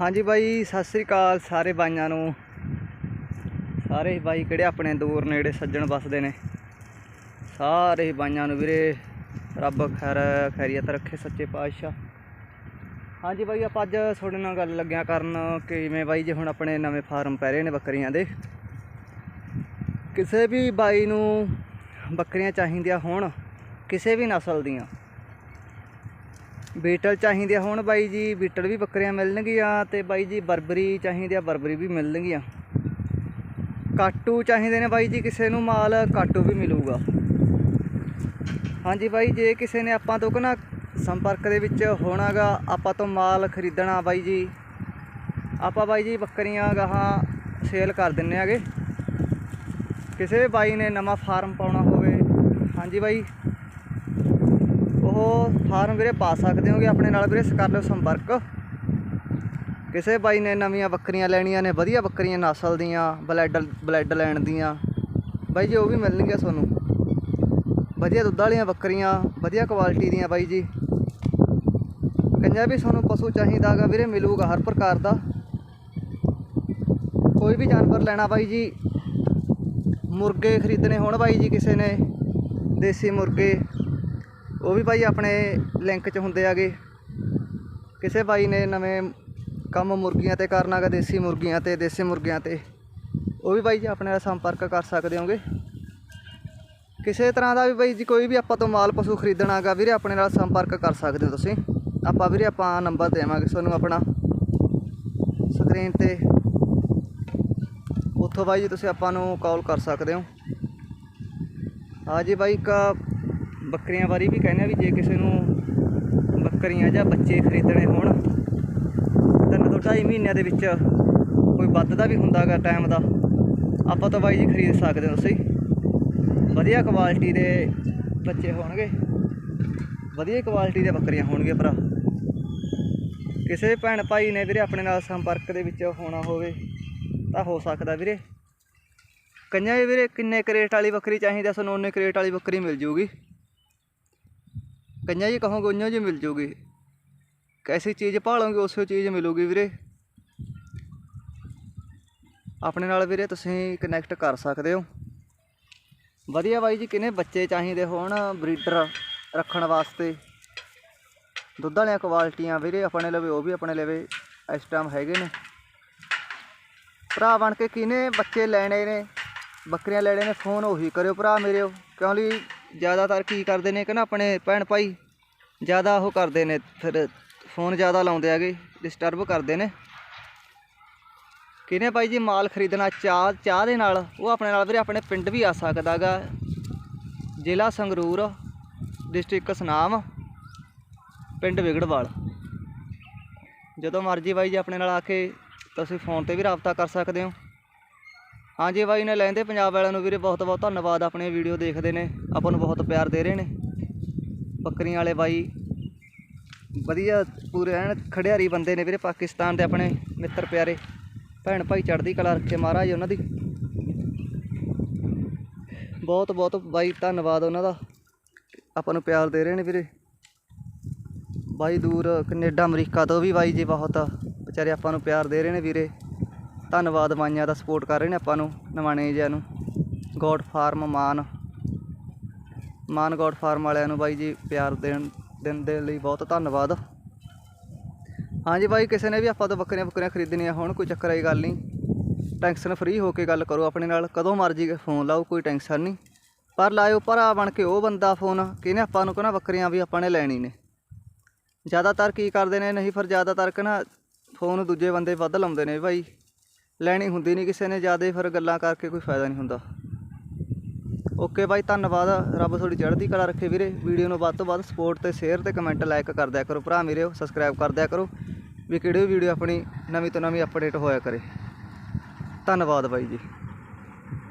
ਹਾਂਜੀ ਬਾਈ, ਸਤਿ ਸ੍ਰੀ ਅਕਾਲ ਸਾਰੇ ਬਾਈਆਂ ਨੂੰ। ਸਾਰੇ ਹੀ ਬਾਈ ਕਿਹੜੇ ਆਪਣੇ ਦੂਰ ਨੇੜੇ ਸੱਜਣ ਵਸਦੇ ਨੇ। ਸਾਰੇ ਹੀ ਬਾਈਆਂ ਨੂੰ ਵੀਰੇ, ਰੱਬ ਖੈਰ, ਖੈਰੀਅਤ ਰੱਖੇ ਸੱਚੇ ਪਾਤਸ਼ਾਹ। ਹਾਂਜੀ ਬਾਈ, ਆਪਾਂ ਅੱਜ ਤੁਹਾਡੇ ਨਾਲ ਗੱਲ ਲੱਗਿਆ ਕਰਨ ਕਿ ਜਿਵੇਂ ਬਾਈ ਜੇ ਹੁਣ ਆਪਣੇ ਨਵੇਂ ਫਾਰਮ ਪੈ ਰਹੇ ਨੇ ਬੱਕਰੀਆਂ ਦੇ। ਕਿਸੇ ਵੀ ਬਾਈ ਨੂੰ ਬੱਕਰੀਆਂ ਚਾਹੀਦੀਆਂ ਹੋਣ, ਕਿਸੇ ਵੀ ਨਸਲ ਦੀਆਂ। ਬੀਟਲ ਚਾਹੀਦੇ ਹੋਣ ਬਾਈ ਜੀ, ਬੀਟਲ ਵੀ ਬੱਕਰੀਆਂ ਮਿਲਣਗੀਆਂ ਤੇ ਬਾਈ ਜੀ ਬਰਬਰੀ ਚਾਹੀਦੀ ਆ, ਬਰਬਰੀ ਵੀ ਮਿਲਣਗੀਆਂ। ਕਾਟੂ ਚਾਹੀਦੇ ਨੇ ਬਾਈ ਜੀ, ਕਿਸੇ ਨੂੰ ਮਾਲ ਕਾਟੂ ਵੀ ਮਿਲੂਗਾ। ਹਾਂਜੀ ਬਾਈ, ਜੇ ਕਿਸੇ ਨੇ ਆਪਾਂ ਤੋਂ ਕਨਾ ਸੰਪਰਕ ਦੇ ਵਿੱਚ ਹੋਣਾਗਾ, ਆਪਾਂ ਤੋਂ ਮਾਲ ਖਰੀਦਣਾ ਬਾਈ ਜੀ। ਆਪਾਂ ਬਾਈ ਜੀ ਬੱਕਰੀਆਂ ਗਾਹਾਂ ਸੇਲ ਕਰ ਦਿੰਨੇ ਆਗੇ। ਕਿਸੇ ਬਾਈ ਨੇ ਨਵਾਂ ਫਾਰਮ ਪਾਉਣਾ ਹੋਵੇ। ਹਾਂਜੀ ਬਾਈ। ਉਹ ਫਾਰਮ ਵੀਰੇ ਪਾ ਸਕਦੇ ਹੋਗੇ, ਆਪਣੇ ਨਾਲ ਵੀਰੇ ਕਰ ਲਿਓ ਸੰਪਰਕ। ਕਿਸੇ ਬਾਈ ਨੇ ਨਵੀਆਂ ਬੱਕਰੀਆਂ ਲੈਣੀਆਂ ਨੇ, ਵਧੀਆ ਬੱਕਰੀਆਂ ਨਸਲ ਦੀਆਂ, ਬਲੈਡ ਬਲੈਡ ਲੈਣ ਦੀਆਂ। ਬਾਈ ਜੀ, ਉਹ ਵੀ ਮਿਲਣਗੀਆਂ ਤੁਹਾਨੂੰ। ਵਧੀਆ ਦੁੱਧ ਵਾਲੀਆਂ ਬੱਕਰੀਆਂ, ਵਧੀਆ ਕੁਆਲਿਟੀ ਦੀਆਂ ਬਾਈ ਜੀ। ਕੰਜਾ ਵੀ ਤੁਹਾਨੂੰ ਪਸ਼ੂ ਚਾਹੀਦਾਗਾ ਵੀਰੇ, ਮਿਲੂਗਾ ਹਰ ਪ੍ਰਕਾਰ ਦਾ। ਕੋਈ ਵੀ ਜਾਨਵਰ ਲੈਣਾ ਬਾਈ ਜੀ, ਮੁਰਗੇ ਖਰੀਦਣੇ ਹੋਣ ਬਾਈ ਜੀ ਕਿਸੇ ਨੇ, ਦੇਸੀ ਮੁਰਗੇ। ਉਹ ਵੀ ਬਾਈ ਆਪਣੇ ਲਿੰਕ 'ਚ ਹੁੰਦੇ ਆਗੇ। ਕਿਸੇ ਬਾਈ ਨੇ ਨਵੇਂ ਕੰਮ ਮੁਰਗੀਆਂ ਤੇ ਕਰਨਾ ਕਰਨਾਗਾ ਦੇਸੀ ਮੁਰਗੀਆਂ ਤੇ, ਦੇਸੀ ਮੁਰਗੀਆਂ ਤੇ। ਉਹ ਵੀ ਬਾਈ ਜੀ ਆਪਣੇ ਨਾਲ ਸੰਪਰਕ ਕਰ ਸਕਦੇ ਹੋਗੇ। ਕਿਸੇ ਤਰ੍ਹਾਂ ਦਾ ਵੀ ਬਾਈ ਜੀ ਕੋਈ ਵੀ ਆਪਾਂ ਤੋਂ ਮਾਲ ਪਸ਼ੂ ਖਰੀਦਣਾਗਾ ਵੀਰੇ ਆਪਣੇ ਨਾਲ ਸੰਪਰਕ ਕਰ ਸਕਦੇ ਹੋ ਤੁਸੀਂ। ਆਪਾਂ ਵੀਰੇ ਆਪਾਂ ਨੰਬਰ ਦੇਵਾਂਗੇ ਤੁਹਾਨੂੰ ਆਪਣਾ। ਸਕਰੀਨ ਤੇ। ਉੱਥੋਂ ਬਾਈ ਜੀ ਤੁਸੀਂ ਆਪਾਂ ਨੂੰ ਕਾਲ ਕਰ ਸਕਦੇ ਹੋ। ਹਾਂ ਜੀ ਬਾਈ ਇੱਕ ਬੱਕਰੀਆਂ ਬਾਰੇ ਵੀ ਕਹਿੰਦੇ ਆ ਵੀ ਜੇ ਕਿਸੇ ਨੂੰ ਬੱਕਰੀਆਂ ਜਾਂ ਬੱਚੇ ਖਰੀਦਣੇ ਹੋਣ, ਤਿੰਨ ਤੋਂ ਢਾਈ ਮਹੀਨਿਆਂ ਦੇ ਵਿੱਚ ਕੋਈ ਵੱਧਦਾ ਵੀ ਹੁੰਦਾਗਾ ਟਾਈਮ ਦਾ, ਆਪਾਂ ਤਾਂ ਬਾਈ ਜੀ ਖਰੀਦ ਸਕਦੇ ਹੋ ਤੁਸੀਂ ਵਧੀਆ ਕੁਆਲਿਟੀ ਦੇ ਬੱਚੇ ਹੋਣਗੇ। ਵਧੀਆ ਕੁਆਲਿਟੀ ਦੇ ਬੱਕਰੀਆਂ ਹੋਣਗੀਆਂ ਭਰਾ। ਕਿਸੇ ਭੈਣ ਭਾਈ ਨੇ ਵੀਰੇ ਆਪਣੇ ਨਾਲ ਸੰਪਰਕ ਦੇ ਵਿੱਚ ਹੋਣਾ ਹੋਵੇ, ਤਾਂ ਹੋ ਸਕਦਾ ਵੀਰੇ। ਕਈਆਂ ਵੀਰੇ ਕਿੰਨੇ ਕਰੇਟ ਵਾਲੀ ਬੱਕਰੀ ਚਾਹੀਦੀ ਆ, ਸਾਨੂੰ ਉਹਨੇ ਕਰੇਟ ਵਾਲੀ ਬੱਕਰੀ ਮਿਲ ਜੂਗੀ। ਕਈਆਂ ਜੀ ਕਹੋਗੇ ਉਈਓ ਜੀ ਮਿਲ ਜੂਗੀ। ਕੈਸੀ ਚੀਜ਼ ਭਾਲੋਗੇ ਉਸੇ ਚੀਜ਼ ਮਿਲੂਗੀ ਵੀਰੇ। ਆਪਣੇ ਨਾਲ ਵੀਰੇ ਤੁਸੀਂ ਕਨੈਕਟ ਕਰ ਸਕਦੇ ਹੋ। ਵਧੀਆ ਬਾਈ ਜੀ, ਕਿਨੇ ਬੱਚੇ ਚਾਹੀਦੇ ਹੋਣ ਬਰੀਡਰ ਰੱਖਣ ਵਾਸਤੇ? ਦੁੱਧ ਵਾਲੀਆਂ ਕੁਆਲਿਟੀਆਂ ਵੀਰੇ ਆਪਣੇ ਲਵੇ, ਉਹ ਵੀ ਆਪਣੇ ਲਵੇ, ਇਸ ਟਾਈਮ ਹੈਗੇ ਨੇ। ਭਰਾ ਬਣ ਕੇ ਕਿਨੇ ਬੱਚੇ ਲੈਣੇ ਨੇ, ਬੱਕਰੀਆਂ ਲੈਣੇ ਨੇ, ਫੋਨ ਉਹੀ ਕਰਿਓ ਭਰਾ ਮੇਰੇ ਕਿਉਂ ਲਈ? ਜ਼ਿਆਦਾਤਰ ਕੀ ਕਰਦੇ ਨੇ ਕਿ ਨਾ ਆਪਣੇ ਭੈਣ ਭਾਈ ਜ਼ਿਆਦਾ ਉਹ ਕਰਦੇ ਨੇ, ਫਿਰ ਫੋਨ ਜ਼ਿਆਦਾ ਲਾਉਂਦੇ ਹੈਗੇ ਡਿਸਟਰਬ ਕਰਦੇ ਨੇ। ਕਿਨੇ ਭਾਈ ਜੀ ਮਾਲ ਖਰੀਦਣਾ ਚਾਹ ਚਾਹ ਦੇ ਨਾਲ? ਉਹ ਆਪਣੇ ਨਾਲ ਵੀਰੇ ਆਪਣੇ ਪਿੰਡ ਵੀ ਆ ਸਕਦਾਗਾ ਜ਼ਿਲ੍ਹਾ ਸੰਗਰੂਰ ਡਿਸਟ੍ਰਿਕਟ ਸੁਨਾਮ, ਪਿੰਡ ਵਿਗੜਵਾਲ। ਜਦੋਂ ਮਰਜ਼ੀ ਬਾਈ ਜੀ ਆਪਣੇ ਨਾਲ ਆ ਕੇ ਤੁਸੀਂ ਫੋਨ ਤੇ ਵੀ ਰਾਬਤਾ ਕਰ ਸਕਦੇ ਹੋ। ਹਾਂਜੀ ਬਾਈ ਨੇ ਲੈਂਦੇ ਪੰਜਾਬ ਵਾਲਿਆਂ ਨੂੰ ਵੀਰੇ, ਬਹੁਤ ਬਹੁਤ ਧੰਨਵਾਦ, ਆਪਣੇ ਵੀਡੀਓ ਦੇਖਦੇ ਨੇ, ਆਪਾਂ ਨੂੰ ਬਹੁਤ ਪਿਆਰ ਦੇ ਰਹੇ ਨੇ। ਬੱਕਰੀਆਂ ਵਾਲੇ ਬਾਈ, ਵਧੀਆ ਪੂਰੇ ਐਨ ਖੜਿਆਰੀ ਬੰਦੇ ਨੇ ਵੀਰੇ ਪਾਕਿਸਤਾਨ ਦੇ ਆਪਣੇ ਮਿੱਤਰ ਪਿਆਰੇ। ਭੈਣ ਭਾਈ ਚੜ੍ਹਦੀ ਕਲਾ ਰੱਖੇ ਮਹਾਰਾਜ ਉਹਨਾਂ ਦੀ। ਬਹੁਤ ਬਹੁਤ ਬਾਈ, ਧੰਨਵਾਦ ਉਹਨਾਂ ਦਾ। ਆਪਾਂ ਨੂੰ ਪਿਆਰ ਦੇ ਰਹੇ ਨੇ ਵੀਰੇ। ਬਾਈ ਦੂਰ ਕੈਨੇਡਾ, ਅਮਰੀਕਾ ਤੋਂ ਵੀ ਬਾਈ ਜੀ ਬਹੁਤ, ਵਿਚਾਰੇ ਆਪਾਂ ਨੂੰ ਪਿਆਰ ਦੇ ਰਹੇ ਨੇ ਵੀਰੇ। ਧੰਨਵਾਦ ਮਾਈਆਂ ਦਾ ਸਪੋਰਟ ਕਰ ਰਹੇ ਨੇ ਆਪਾਂ ਨੂੰ ਨਵਾਣੇ ਜਿਆਂ ਨੂੰ। God farm Maan. Maan God farm ਵਾਲਿਆਂ ਨੂੰ ਬਾਈ ਜੀ ਪਿਆਰ ਦੇਣ ਦੇਣ ਦੇ ਲਈ ਬਹੁਤ ਧੰਨਵਾਦ। ਹਾਂਜੀ ਬਾਈ, ਕਿਸੇ ਨੇ ਵੀ ਆਪਾਂ ਤੋਂ ਬੱਕਰੀਆਂ ਬੱਕਰੀਆਂ ਖਰੀਦਣੀਆਂ ਹੋਣ, ਕੋਈ ਚੱਕਰ ਵਾਲੀ ਗੱਲ ਨਹੀਂ। ਟੈਂਸ਼ਨ ਫ੍ਰੀ ਹੋ ਕੇ ਗੱਲ ਕਰੋ ਆਪਣੇ ਨਾਲ, ਕਦੋਂ ਮਰਜ਼ੀ ਫੋਨ ਲਾਓ, ਕੋਈ ਟੈਂਸ਼ਨ ਨਹੀਂ। ਪਰ ਲਾਇਓ ਭਰਾ ਬਣ ਕੇ ਉਹ ਬੰਦਾ ਫੋਨ ਕਿਹਨੇ ਆਪਾਂ ਨੂੰ ਕਹਿੰਦਾ ਬੱਕਰੀਆਂ ਵੀ ਆਪਾਂ ਨੇ ਲੈਣੀ ਨੇ। ਜ਼ਿਆਦਾਤਰ ਕੀ ਕਰਦੇ ਨੇ, ਨਹੀਂ ਫਿਰ ਜ਼ਿਆਦਾਤਰ ਕਹਿੰਦਾ ਫੋਨ ਦੂਜੇ ਬੰਦੇ ਵੱਧ ਲਾਉਂਦੇ ਨੇ ਭਾਈ ਲੈਣੀ ਹੁੰਦੀ ਨਹੀਂ ਕਿਸੇ ਨੇ, ਜ਼ਿਆਦਾ ਫਿਰ ਗੱਲਾਂ ਕਰਕੇ ਕੋਈ ਫਾਇਦਾ ਨਹੀਂ ਹੁੰਦਾ। ਓਕੇ ਬਾਈ, ਧੰਨਵਾਦ, ਰੱਬ ਤੁਹਾਡੀ ਚੜ੍ਹਦੀ ਕਲਾ ਰੱਖੇ ਵੀਰੇ। ਵੀਡੀਓ ਨੂੰ ਵੱਧ ਤੋਂ ਵੱਧ ਸਪੋਰਟ ਤੇ ਸ਼ੇਅਰ ਤੇ ਕਮੈਂਟ ਲਾਈਕ ਕਰ ਦਿਆ ਕਰੋ ਭਰਾ ਮੇਰੇ ਸਬਸਕ੍ਰਾਈਬ ਕਰ ਦਿਆ ਕਰੋ। ਵੀ ਕਿਹੜੀ ਵੀਡੀਓ ਆਪਣੀ ਨਵੀਂ ਤੋਂ ਨਵੀਂ ਅਪਡੇਟ ਹੋਇਆ ਕਰੇ। ਧੰਨਵਾਦ ਬਾਈ ਜੀ।